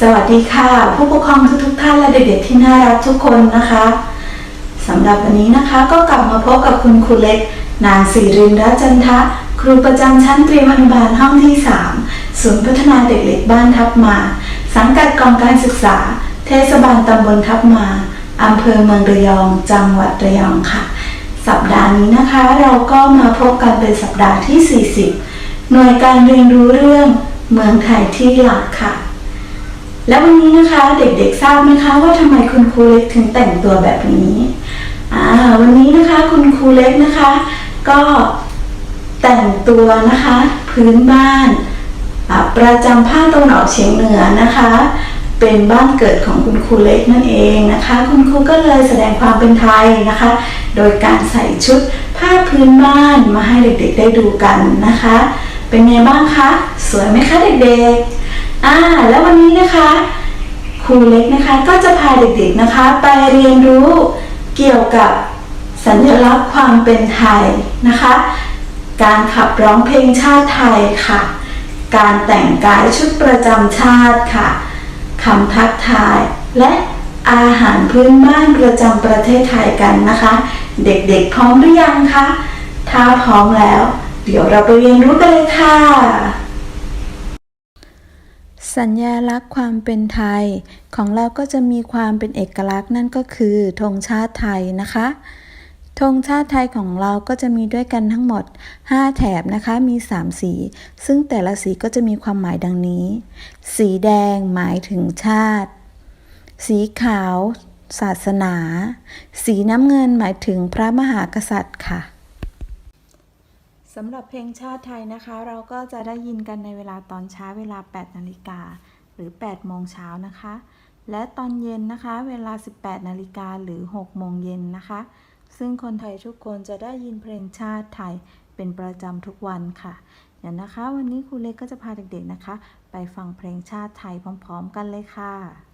สวัสดีค่ะ ผู้ปกครองทุกๆท่านและเด็กๆที่น่ารักทุกคนนะคะสำหรับวันนี้นะคะก็กลับมาพบกับคุณครูเล็ก นางศิรินทร์รัตน์จันทะ ครูประจำชั้นเตรียมอนุบาลห้องที่ 3 ศูนย์พัฒนาเด็กเล็กบ้านทับมา สังกัดกองการศึกษา เทศบาลตำบลทับมาอำเภอเมืองระยอง จังหวัดระยองค่ะ สัปดาห์นี้นะคะ เราก็มาพบกันเป็นสัปดาห์ที่ 40 หน่วยการเรียนรู้เรื่องเมืองไทยที่หลักค่ะ แล้ววันนี้นะคะเด็กๆทราบไหมคะว่าทำไมคุณครูเล็กถึงแต่งตัวแบบนี้อ่าวันนี้นะคะคุณครูเล็กนะคะ ก็แต่งตัวนะคะ พื้นบ้านประจำภาคตะวันออกเฉียงเหนือนะคะ เป็นบ้านเกิดของคุณครูเล็กนั่นเองนะคะ คุณครูก็เลยแสดงความเป็นไทยนะคะ โดยการใส่ชุดผ้าพื้นบ้านมาให้เด็กๆได้ดูกันนะคะ เป็นไงบ้างคะ สวยไหมคะเด็กๆ อ่าแล้ววันนี้นะคะครูเล็กนะคะก็จะพาเด็กๆนะคะ ไปเรียนรู้เกี่ยวกับสัญลักษณ์ความเป็นไทยนะคะ การขับร้องเพลงชาติไทยค่ะ การแต่งกายชุดประจำชาติค่ะคำทักทายและอาหารพื้นบ้านประจำประเทศไทยกันนะคะ เด็กๆพร้อมหรือยังคะถ้าพร้อมแล้ว เดี๋ยวเราไปเรียนรู้กันเลยค่ะ สัญญาลักษณ์ความเป็นไทย ของเราก็จะมีความเป็นเอกลักษณ์นั่นก็คือธงชาติไทยนะคะธงชาติไทยของเราก็จะมีด้วยกันทั้งหมด 5 แถบนะคะ มี 3 สี ซึ่งแต่ละสีก็จะมีความหมายดังนี้ สีแดงหมายถึงชาติ สีขาว ศาสนา สีน้ำเงินหมายถึงพระมหากษัตริย์ค่ะ สำหรับเพลงชาติไทยนะคะ เราก็จะได้ยินกันในเวลาตอนเช้าเวลา 8 นาฬิกา หรือ 8 โมงเช้านะคะ และตอนเย็นนะคะ เวลา 18 นาฬิกาหรือ 6 โมงเย็นนะคะ ซึ่งคนไทยทุกคนจะได้ยินเพลงชาติไทยเป็นประจำทุกวันค่ะเดี๋ยวนะคะ วันนี้ครูเล็กก็จะพาเด็กๆนะคะ ไปฟังเพลงชาติไทยพร้อม ๆ กันเลยค่ะ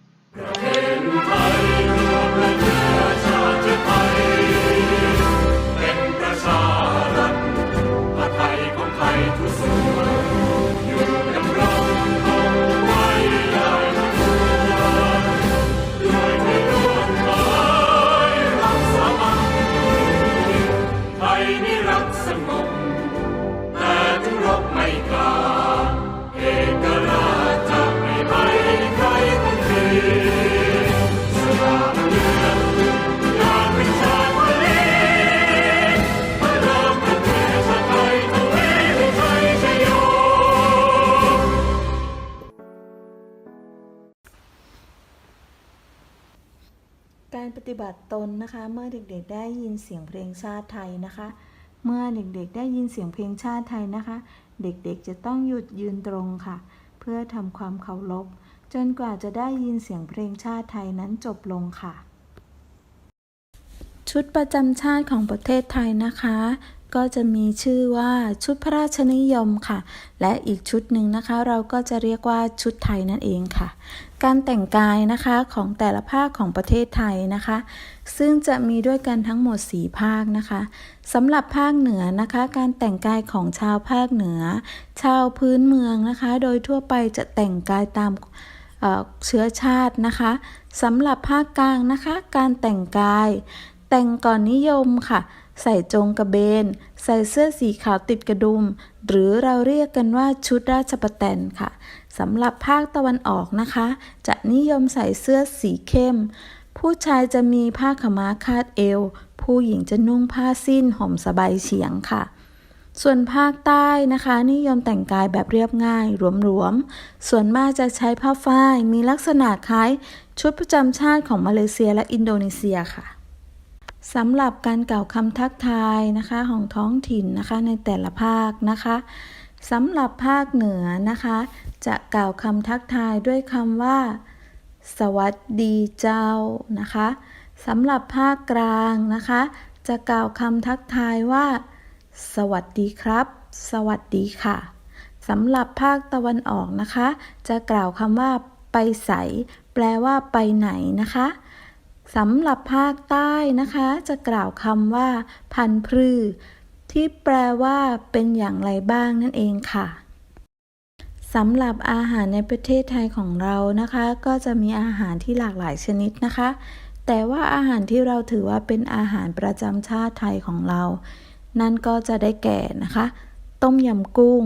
สงบแต่ถึงรบไม่กล้าเอกราชจะไม่ให้ใครคนดีสละเลือดอยากเป็นชาติทะเลพระรามเป็นเทพไทยทวีวิชัยชโยการปฏิบัติตนนะคะเมื่อเด็กๆได้ยินเสียงเพลงชาติไทยนะคะ เมื่อเด็กๆ ได้ยินเสียงเพลงชาติไทยนะคะ เด็กๆจะต้องหยุดยืนตรงค่ะ เพื่อทำความเคารพจนกว่าจะได้ยินเสียงเพลงชาติไทยนั้นจบลงค่ะ ชุดประจำชาติของประเทศไทยนะคะ ก็จะมีชื่อว่าชุดพระราชนิยมค่ะ และอีกชุดหนึ่งนะคะ เราก็จะเรียกว่าชุดไทยนั่นเองค่ะ การแต่งกายนะคะของแต่ละภาคของประเทศไทยนะคะ ซึ่งจะมีด้วยกันทั้งหมด 4 ภาคนะคะสำหรับภาคเหนือนะคะ การแต่งกายของชาวภาคเหนือ ชาวพื้นเมืองนะคะ โดยทั่วไปจะแต่งกายตามเอ่อเชื้อชาตินะคะสำหรับภาคกลางนะคะ การแต่งกาย แต่งก่อนนิยมค่ะ ใส่จงกระเบน ใส่เสื้อสีขาวติดกระดุม หรือเราเรียกกันว่าชุดราชประแตนค่ะสำหรับภาคตะวันออกนะคะ จะนิยมใส่เสื้อสีเข้ม ผู้ชายจะมีผ้าขม้าคาดเอว ผู้หญิงจะนุ่งผ้าสิ้นห่มสบายเฉียงค่ะส่วนภาคใต้นะคะ นิยมแต่งกายแบบเรียบง่ายหลวมๆ ส่วนมากจะใช้ผ้าฝ้าย มีลักษณะคล้ายชุดประจำชาติของมาเลเซียและอินโดนีเซียค่ะ สำหรับการกล่าวคำทักทายนะคะของท้องถิ่นนะคะในแต่ละภาคนะคะสำหรับภาคเหนือนะคะ จะกล่าวคำทักทายด้วยคำว่า สวัสดีเจ้านะคะสำหรับภาคกลางนะคะ จะกล่าวคำทักทายว่า สวัสดีครับ สวัสดีค่ะสำหรับภาคตะวันออกนะคะ จะกล่าวคำว่า ไปใส แปลว่าไปไหนนะคะ สำหรับภาคใต้นะคะ จะกล่าวคำว่า พันพืชที่แปลว่าเป็นอย่างไรบ้างนั่นเองค่ะสำหรับอาหารในประเทศไทยของเรานะคะ ก็จะมีอาหารที่หลากหลายชนิดนะคะ แต่ว่าอาหารที่เราถือว่าเป็นอาหารประจำชาติไทยของเรา นั่นก็จะได้แก่นะคะ ต้มยำกุ้ง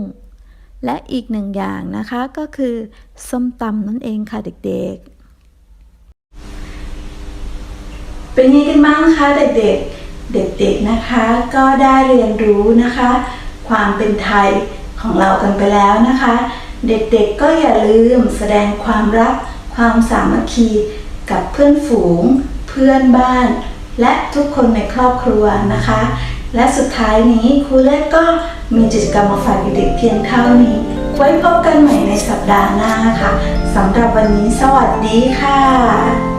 และอีกหนึ่งอย่างนะคะก็คือ ส้มตำนั่นเองค่ะเด็กๆ เป็นยังไงกันบ้างคะเด็กๆ เด็กๆนะคะ ก็ได้เรียนรู้นะคะ ความเป็นไทยของเรากันไปแล้วนะคะ เด็กๆก็อย่าลืมแสดงความรัก ความสามัคคีกับเพื่อนฝูง เพื่อนบ้าน และทุกคนในครอบครัวนะคะ และสุดท้ายนี้ครูเล็กก็มีกิจกรรมมาฝากเด็กๆเพียงเท่านี้ ไว้พบกันใหม่ในสัปดาห์หน้าค่ะสำหรับวันนี้สวัสดีค่ะ